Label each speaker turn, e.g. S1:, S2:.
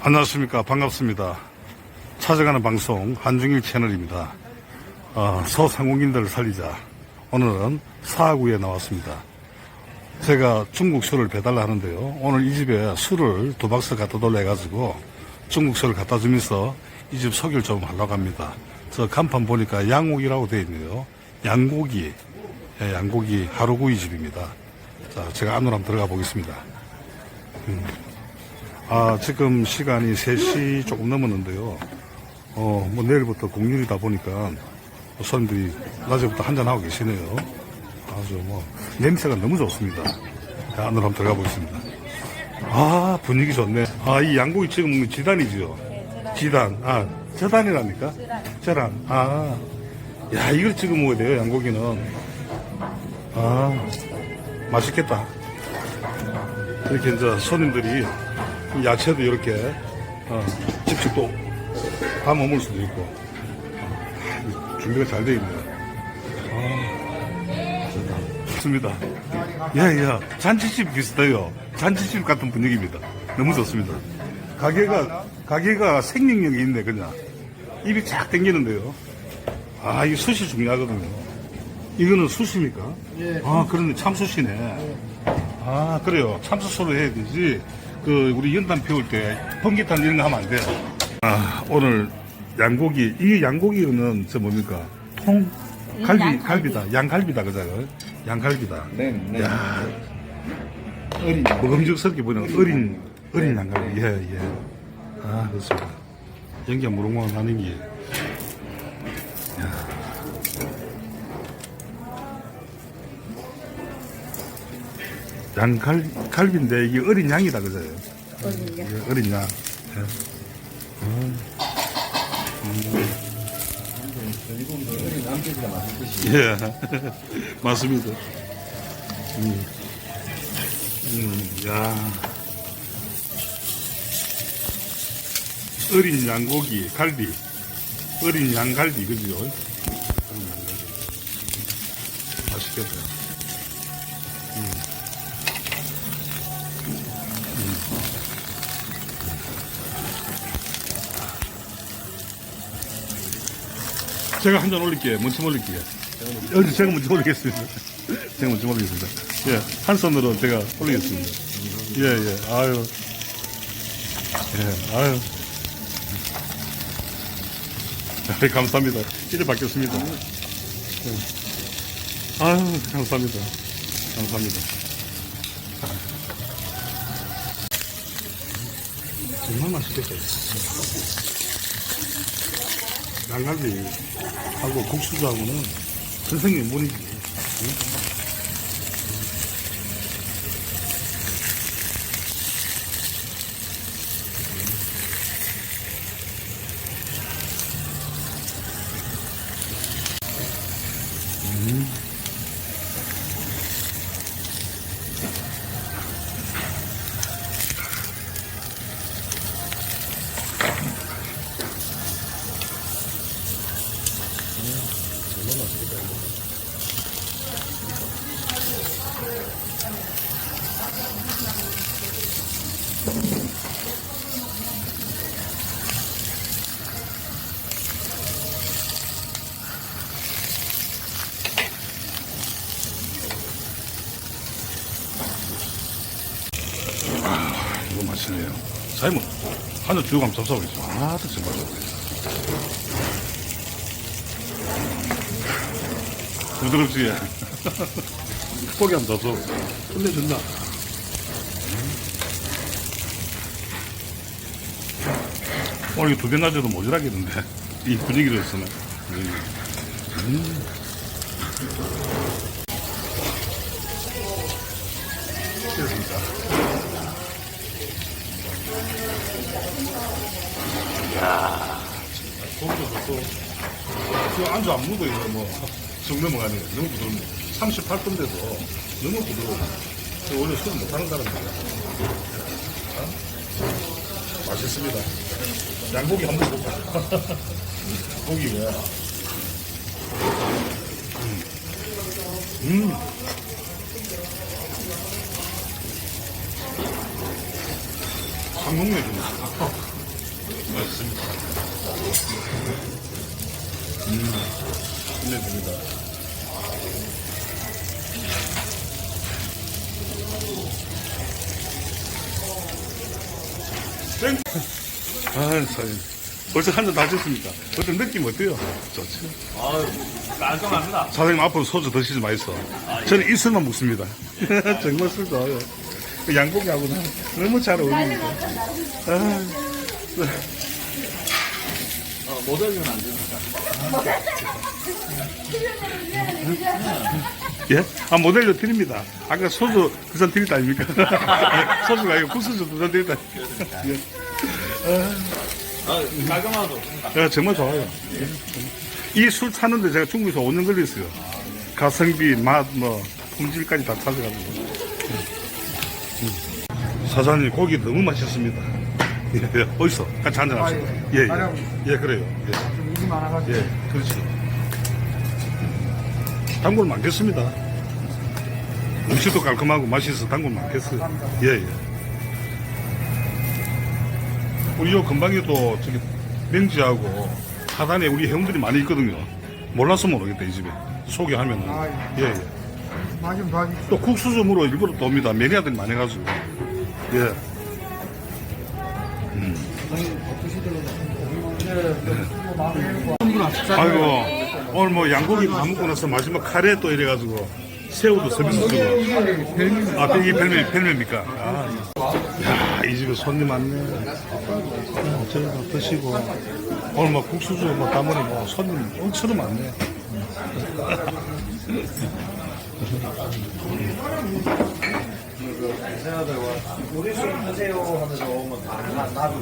S1: 안녕하십니까. 반갑습니다. 찾아가는 방송 한중일 채널입니다. 어, 소상공인들을 살리자. 오늘은 사구에 나왔습니다. 제가 중국 술을 배달을 하는데요. 오늘 이 집에 술을 두 박스 갖다 달라 해가지고 중국 술을 갖다 주면서 이 집 소개를 좀 하려고 합니다. 저 간판 보니까 양옥이라고 되어 있네요. 양고기, 예, 양고기 하루구이 집입니다. 자, 제가 안으로 한번 들어가 보겠습니다. 아, 지금 시간이 3시 조금 넘었는데요. 어, 뭐 내일부터 공휴일이다 보니까 손님들이 낮에부터 한잔하고 계시네요. 아주 뭐, 냄새가 너무 좋습니다. 자, 안으로 한번 들어가 보겠습니다. 아, 분위기 좋네. 아, 이 양고기 지금 지단이죠? 지단. 아, 저단이랍니까? 저단. 아, 야, 이걸 찍어 먹어야 돼요, 양고기는. 아, 맛있겠다. 이렇게 이제 손님들이 야채도 이렇게 어, 직접 또 담아 먹을 수도 있고 아, 준비가 잘 되어 있네요. 아. 좋습니다. 야야 잔치집 비슷해요. 잔치집 같은 분위기입니다. 너무 좋습니다. 가게가 가게가 생명력이 있네 그냥 입이 쫙 당기는데요. 아 이 숯이 중요하거든요. 이거는 숯입니까?
S2: 예.
S1: 아 그러네 참숯이네. 아 그래요 참수소로 해야 되지 그 우리 연탄 피울 때 번개탄 이런 거 하면 안 돼요. 아 오늘 양고기 이 양고기는 저 뭡니까? 통 갈비
S3: 양갈비.
S1: 갈비다. 양갈비다 그죠 양갈비다.
S2: 네, 네.
S1: 야 어린 먹음직스럽게 보이는 어린 어린 양갈비. 예예. 아 그렇습니다. 연기가 무릉무릉 하는 게 양갈비인데 이게 어린 양이다 그죠. 예, 어린 양. 예.
S2: 일본도 어린 남자들이 맛있듯이
S1: 예. 맞습니다. 음. 음, 야. 어린 양고기, 갈비. 어린 양갈비, 그죠? 어린. 맛있겠다. 제가 한 잔 올릴게요. 먼저 올릴게요. 여기 제가 먼저 올리겠습니다. 제가 먼저 올리겠습니다. 예, 한 손으로 제가 올리겠습니다. 예, 예, 아유. 예, 아유. 예, 감사합니다. 이래 바뀌었습니다. 예. 아유, 감사합니다. 감사합니다. 정말 맛있겠다. 양갈비하고 국수하고는 선생님 못이지. 이거 맛있네요. 사장님, 한잔 들고 가면 잡숴버리죠. 아, 진짜 맛있네. 부드럽지? 한번 더 줘. 끝내준다. 오늘 이거 두배 낮아도 모자라겠는데. 이 분위기로 했으면. 분위기. 됐습니다. 거기서 또, 그 안주 안 묻어 있는 뭐, 정 넘어가네. 너무 부드럽네. 38도인데도 너무 부드러워. 저 원래 술 못하는 사람이에요. 어? 맛있습니다. 양고기 한번 볼까? 고기 왜? 음. 음. 강동맥입니다. 맛있습니다. 음, 끝내줍니다. 땡! 아, 사장님. 벌써 한 잔다 드셨습니까? 어떤 느낌 어때요? 좋죠?
S2: 아유, 깔끔합니다.
S1: 사장님 앞으로 소주 드시지 마이소. 저는 이슬만 먹습니다. 정말 술 좋아요. 그 양복하고는 너무 잘 어울립니다. 아,
S2: 어, 모델은 안 됩니다.
S1: 예? 아, 모델로 드립니다. 아까 소주 두 잔 드렸다 아닙니까? 소주가 아니고 국수주 두 잔 드렸다. 예.
S2: 아, 깔끔하고.
S1: 아, 정말 좋아요. 이술 찾는데 제가 중국에서 5년 걸렸어요. 가성비, 맛, 뭐, 품질까지 다 찾아가지고. 음. 사장님, 고기 너무 맛있습니다. 예, 예. 어디서? 같이 한잔 합시다. 예, 예. 예, 그래요. 예.
S3: 일이 많아가지고
S1: 예, 그렇지. 단골 많겠습니다. 음식도 깔끔하고 맛있어서 단골 많겠어요. 예, 예. 우리 요 근방에도 저기 맹지하고 하단에 우리 회원들이 많이 있거든요. 몰라서 모르겠다, 이 집에. 소개하면은. 예, 예.
S3: 많이 좀 도와주십시오.
S1: 또 국수점으로 일부러 또 옵니다. 매니아들이 많이 가지고. 예. 아이고, 오늘 뭐 양고기 다 먹고 나서 마지막 카레 또 이래가지고 새우도 서비스 주고. 아, 이게 별명, 별명입니까? 아, 야, 이 집에 손님 많네. 저희도 드시고. 오늘 뭐 국수주 뭐 다머니 뭐 손님 엄청 많네.
S2: 우리 술 드세요 하면서 오면 다 나도.